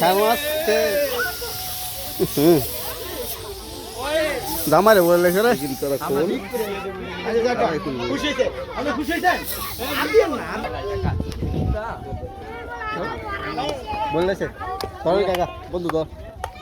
সামাজতে জামারে বলে রে বললেছে কাকা বন্ধু তো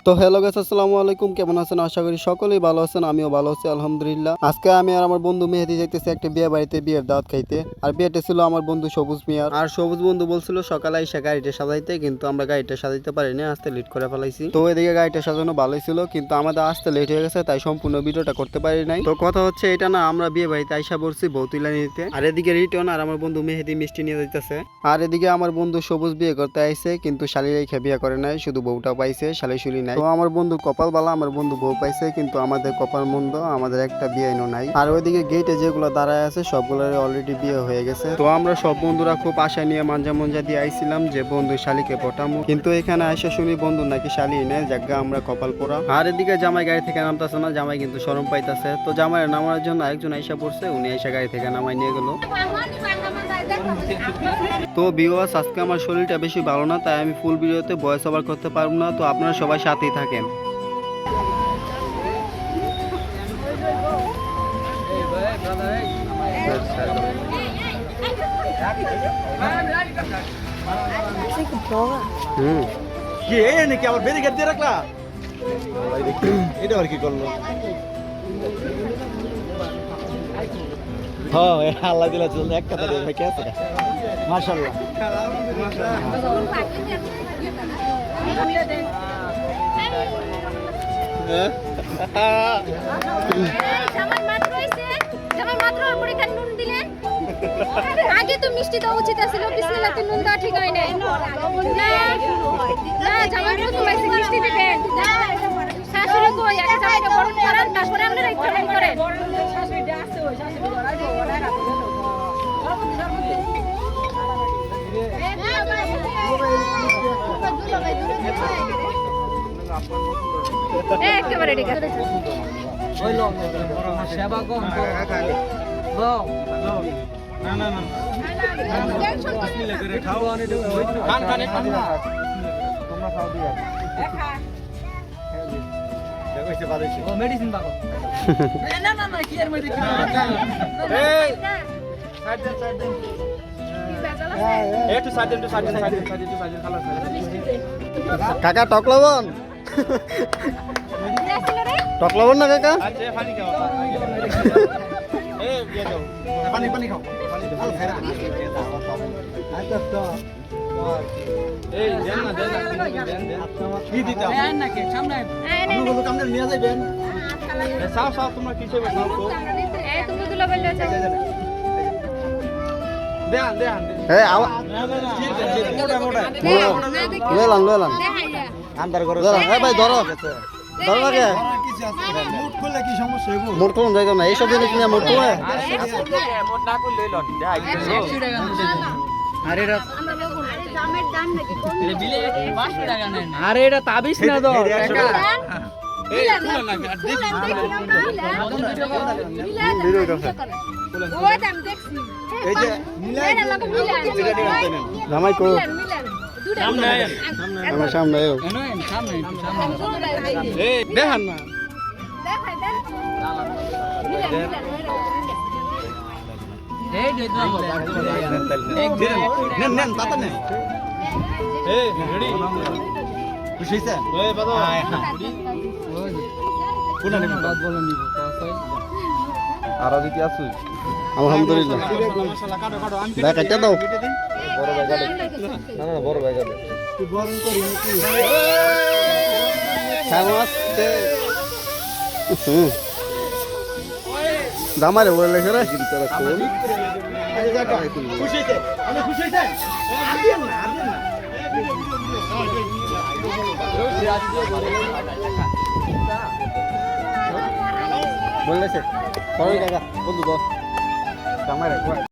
তো হ্যালো গাছ আসসালামু আলাইকুম। কেমন আছেন? আশা করি সকলেই ভালো আছেন, আমিও ভালো আছি, আলহামদুলিল্লাহ। আজকে আমি আর আমার বন্ধু মেহেদি যাইতেছি একটা বিয়ে বাড়িতে, বিয়ের দাওয়াত খাইতে। আর বিয়েটা ছিল আমার বন্ধু সবুজ মিয়ার। আর সবুজ বন্ধু বলছিল সকালে এসে গাড়িটা সাজাইতে, কিন্তু আমরা গাড়িটা সাজাইতে পারিনি, আসতে লেট করে ফেলাইছি। তো এদিকে গাড়িটা সাজানো ভালোই ছিল, কিন্তু আমাদের আসতে লেট হয়ে গেছে, তাই সম্পূর্ণ ভিডিওটা করতে পারি নাই। তো কথা হচ্ছে এটা না, আমরা বিয়ে বাড়িতে আইসা পড়ছি বউ তুলে নিতে। আর এদিকে রিটন আর আমার বন্ধু মেহেদি মিষ্টি নিয়ে যাইতেছে। আর এদিকে আমার বন্ধু সবুজ বিয়ে করতে আইছে কিন্তু শালি রেখে বিয়ে করে নাই, শুধু বউটা পাইছে, শালি শুলি নাই। তো আমার বন্ধু কপাল বালা আমার বন্ধু বউ পাইছে, কিন্তু আমাদের কপাল মন্দ, আমাদের একটা বিয়ে এনো নাই। আর ওইদিকে গেটে যেগুলো দাঁড়ায় আছে সবগুলোর অলরেডি বিয়ে হয়ে গেছে। তো আমরা সব বন্ধুরা খুব আশা নিয়ে মাঞ্জা মঞ্জা দিয়ে আইছিলাম যে বন্ধু শালিকে পটামো। কিন্তু এখানে আইসা শুনি বন্ধু নাকি শালি নেই জায়গা আমরা কপাল পোড়া। আর এদিকে জামাই গাড়ি থেকে নামতেছে না, জামাই কিন্তু শরম পাইতেছে। তো জামাই নামার জন্য একজন আইসা পড়ছে, উনি আইসা গাড়ি থেকে নামাই নিয়ে গেল। তো ভিউয়ার্স আজকে আমার শরীরটা বেশি ভালো না, তাই আমি ফুল ভিডিওতে ভয়েস ওভার করতে পারব না। তো আপনারা সবাই সাথেই থাকেন। হুম। কি এই নাকি আবার ব্যারিকেড দিয়ে রাখলা? এটা আর কি করল? আল্লাহ দিলা এক কথা ভাই কে আছে? মাশাআল্লাহ। আগে তো মিষ্টি দেওয়া উচিত শাশুড়ি জামাইকে বরণ করান তারপরে আমরা ইফতারি করেন। একেবারে ঠিক আছে। খান খান খান না না না টক লবণ? টক লবণ না কাকা আচ্ছা পানি পানি খাও আচ্ছা দেন দেন না দেন হ্যাঁ আন্দার করে হ্যাঁ ভাই ধরো ধরো লাগে মুট কোন জায়গা না এইসব জিনিস নিয়ে মোট কোন আরে এটা তাবিজ না তো জামাই কো আমার সামনে। দেখান না খুশি আর দিকে আছো আলহামদুলিল্লাহ। মশলা কাটো কাটো আমি দেখ এটা দাও। বড় কাটো না না বড় করি নাকি হুম। জামারে বলে রে। কিন্তু তোরা কোন খুশি আমি খুশি হইছে আর দিয়েন না আর দিয়েন না বললেছে সরি কাকা বন্ধু তো জামারে